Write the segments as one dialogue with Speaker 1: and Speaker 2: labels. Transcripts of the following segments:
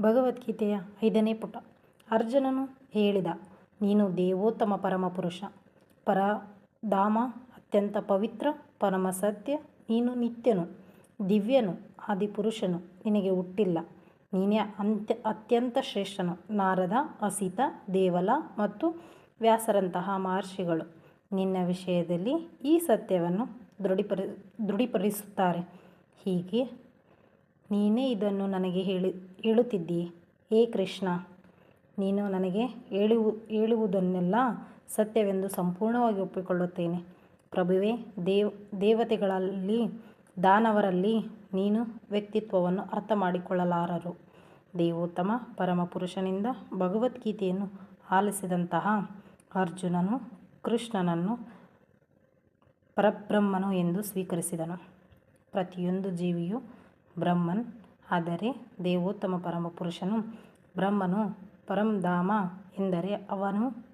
Speaker 1: ಭಗವದ್ಗೀತೆಯ ಐದನೇ ಪುಟ. ಅರ್ಜುನನು ಹೇಳಿದ, ನೀನು ದೇವೋತ್ತಮ ಪರಮಪುರುಷ. ಪರಧಾಮ ಅತ್ಯಂತ ಪವಿತ್ರ ಪರಮ ಸತ್ಯ ನೀನು ನಿತ್ಯನು. ದಿವ್ಯನು, ಆದಿಪುರುಷನು, ನಿನಗೆ ಹುಟ್ಟಿಲ್ಲ. ನೀನೇ ಅಂತ್ಯ, ಅತ್ಯಂತ ಶ್ರೇಷ್ಠನು. ನಾರದ, ಅಸಿತ, ದೇವಲ ಮತ್ತು ವ್ಯಾಸರಂತಹ ಮಹರ್ಷಿಗಳು. ನಿನ್ನ ವಿಷಯದಲ್ಲಿ ಈ ಸತ್ಯವನ್ನು ದೃಢೀಪರಿ ದೃಢೀಪಡಿಸುತ್ತಾರೆ ಹೀಗೆ ನೀನೇ ಇದನ್ನು ನನಗೆ ಹೇಳಿ ಹೇಳುತ್ತಿದ್ದೀ ಹೇ ಕೃಷ್ಣ, ನೀನು ನನಗೆ ಹೇಳುವು, ಹೇಳುವುದನ್ನೆಲ್ಲ ಸತ್ಯವೆಂದು ಸಂಪೂರ್ಣವಾಗಿ ಒಪ್ಪಿಕೊಳ್ಳುತ್ತೇನೆ. ಪ್ರಭುವೇ, ದೇವ್, ದೇವತೆಗಳಲ್ಲಿ, ದಾನವರಲ್ಲಿ ನೀನು ವ್ಯಕ್ತಿತ್ವವನ್ನು ಅರ್ಥ ಮಾಡಿಕೊಳ್ಳಲಾರರು ದೇವೋತ್ತಮ ಪರಮಪುರುಷನಿಂದ ಭಗವದ್ಗೀತೆಯನ್ನು ಆಲಿಸಿದಂತಹ ಅರ್ಜುನನು ಕೃಷ್ಣನನ್ನು ಪರಬ್ರಹ್ಮನು ಎಂದು ಸ್ವೀಕರಿಸಿದನು. ಪ್ರತಿಯೊಂದು ಜೀವಿಯು ಬ್ರಹ್ಮನ್. ಆದರೆ ದೇವೋತ್ತಮ ಪರಮಪುರುಷನು ಬ್ರಹ್ಮನು ಪರಂಧಾಮ ಎಂದರೆ ಅವನು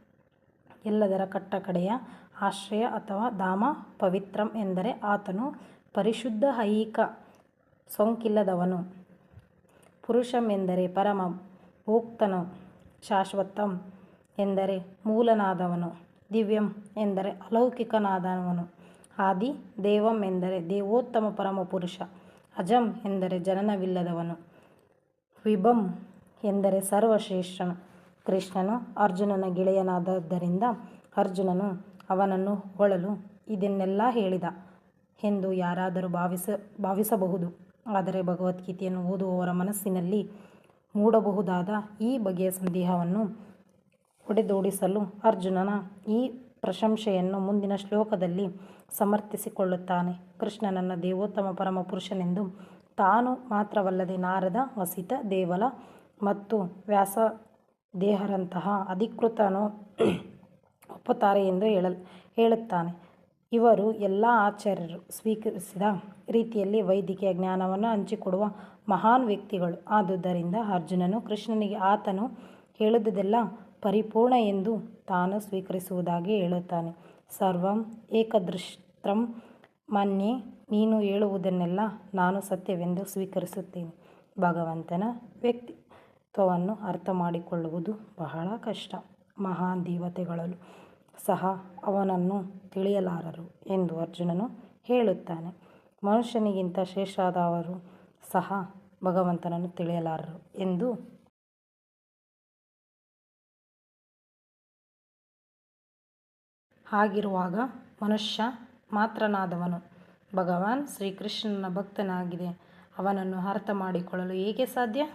Speaker 1: ಎಲ್ಲದರ ಕಟ್ಟಕಡೆಯ ಆಶ್ರಯ ಅಥವಾ ಧಾಮ ಪವಿತ್ರಂ ಎಂದರೆ ಆತನು ಪರಿಶುದ್ಧ ಹೈಕ ಸೋಂಕಿಲ್ಲದವನು. ಪುರುಷಂ ಎಂದರೆ ಪರಮ ಭೋಕ್ತನು, ಶಾಶ್ವತಂ ಎಂದರೆ ಮೂಲನಾದವನು, ದಿವ್ಯಂ ಎಂದರೆ ಅಲೌಕಿಕನಾದವನು, ಆದಿ ದೇವಂ ಎಂದರೆ ದೇವೋತ್ತಮ ಪರಮಪುರುಷ. ಅಜಂ ಎಂದರೆ ಜನನವಿಲ್ಲದವನು, ವಿಭಂ ಎಂದರೆ ಸರ್ವಶ್ರೇಷ್ಠನು. ಕೃಷ್ಣನು ಅರ್ಜುನನ ಗೆಳೆಯನಾದದ್ದರಿಂದ ಅರ್ಜುನನು ಅವನನ್ನು ಹೊಳಲು ಇದನ್ನೆಲ್ಲ ಹೇಳಿದ ಎಂದು ಯಾರಾದರೂ ಭಾವಿಸ, ಭಾವಿಸಬಹುದು. ಆದರೆ ಭಗವದ್ಗೀತೆಯನ್ನು ಓದುವವರ ಮನಸ್ಸಿನಲ್ಲಿ ಮೂಡಬಹುದಾದ ಈ ಬಗೆಯ ಸಂದೇಹವನ್ನು ಹೊಡೆದೋಡಿಸಲು ಅರ್ಜುನನ ಈ ಪ್ರಶಂಸೆಯನ್ನು ಮುಂದಿನ ಶ್ಲೋಕದಲ್ಲಿ ಸಮರ್ಥಿಸಿಕೊಳ್ಳುತ್ತಾನೆ. ಕೃಷ್ಣನನ್ನ ದೇವೋತ್ತಮ ಪರಮಪುರುಷನೆಂದು ತಾನು ಮಾತ್ರವಲ್ಲದೆ ನಾರದ ವಸಿತ, ದೇವಲ ಮತ್ತು ವ್ಯಾಸ ದೇಹರಂತಹ ಅಧಿಕೃತನು ಒಪ್ಪುತ್ತಾರೆ ಎಂದು ಹೇಳ, ಹೇಳುತ್ತಾನೆ. ಇವರು ಎಲ್ಲ ಆಚಾರ್ಯರು ಸ್ವೀಕರಿಸಿದ ರೀತಿಯಲ್ಲಿ ವೈದ್ಯಕೀಯ ಜ್ಞಾನವನ್ನು ಹಂಚಿಕೊಡುವ ಮಹಾನ್ ವ್ಯಕ್ತಿಗಳು. ಆದುದರಿಂದ ಅರ್ಜುನನು ಕೃಷ್ಣನಿಗೆ ಆತನು ಹೇಳುವುದೆಲ್ಲ ಪರಿಪೂರ್ಣ ಎಂದು ತಾನು ಸ್ವೀಕರಿಸುವುದಾಗಿ ಹೇಳುತ್ತಾನೆ. ಸರ್ವಂ ಏಕದೃಷ್ಟಂ ಮನ್ಯೆ, ನೀನು ಹೇಳುವುದನ್ನೆಲ್ಲ ನಾನು ಸತ್ಯವೆಂದು ಸ್ವೀಕರಿಸುತ್ತೇನೆ. ಭಗವಂತನ ವ್ಯಕ್ತಿತ್ವವನ್ನು ಅರ್ಥ ಮಾಡಿಕೊಳ್ಳುವುದು ಬಹಳ ಕಷ್ಟ. ಮಹಾನ್ ದೇವತೆಗಳಲ್ಲೂ ಸಹ ಅವನನ್ನು ತಿಳಿಯಲಾರರು ಎಂದು ಅರ್ಜುನನು ಹೇಳುತ್ತಾನೆ. ಮನುಷ್ಯನಿಗಿಂತ ಶ್ರೇಷ್ಠಾದವರು ಸಹ ಭಗವಂತನನ್ನು ತಿಳಿಯಲಾರರು ಎಂದು ಹಾಗಿರುವಾಗ ಮನುಷ್ಯ ಮಾತ್ರನಾದವನು. ಭಗವಾನ್ ಶ್ರೀಕೃಷ್ಣನ ಭಕ್ತನಾಗಿದೆ. ಅವನನ್ನು ಅರ್ಥ ಮಾಡಿಕೊಳ್ಳಲು ಹೇಗೆ ಸಾಧ್ಯ?